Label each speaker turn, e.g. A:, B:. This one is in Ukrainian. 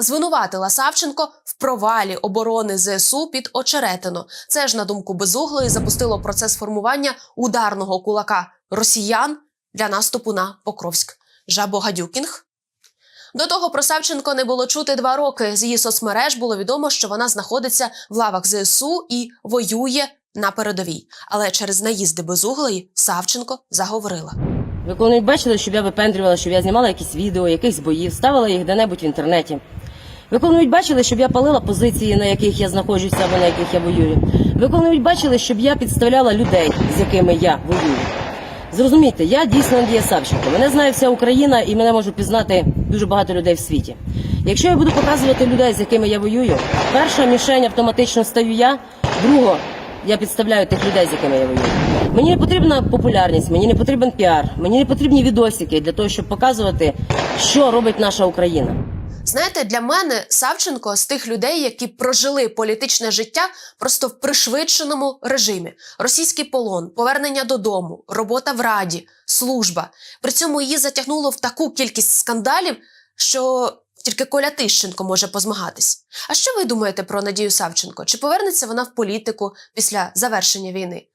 A: звинуватила Савченко в провалі оборони ЗСУ під Очеретино. Це ж на думку Безуглої запустило процес формування ударного кулака росіян для наступу на Покровськ. Жабо Гадюкінг. До того про Савченко не було чути два роки. З її соцмереж було відомо, що вона знаходиться в лавах ЗСУ і воює на передовій. Але через наїзди безуглої Савченко заговорила.
B: Ви коли-небудь бачили, щоб я випендрювала, щоб я знімала якісь відео, якихось боїв, ставила їх де-небудь в інтернеті. Ви коли-небудь бачили, щоб я палила позиції, на яких я знаходжуся або на яких я воюю. Ви коли-небудь бачили, щоб я підставляла людей, з якими я воюю. Зрозумійте, я дійсно Надія Савченко. Мене знає вся Україна і мене можуть пізнати дуже багато людей в світі. Якщо я буду показувати людей, з якими я воюю, перша мішень автоматично стаю я, друга я підставляю тих людей, з якими я воюю. Мені не потрібна популярність, мені не потрібен піар, мені не потрібні відосики для того, щоб показувати, що робить наша Україна.
A: Знаєте, для мене Савченко з тих людей, які прожили політичне життя просто в пришвидшеному режимі: російський полон, повернення додому, робота в раді, служба. При цьому її затягнуло в таку кількість скандалів, що тільки Коля Тищенко може позмагатись. А що ви думаєте про Надію Савченко? Чи повернеться вона в політику після завершення війни?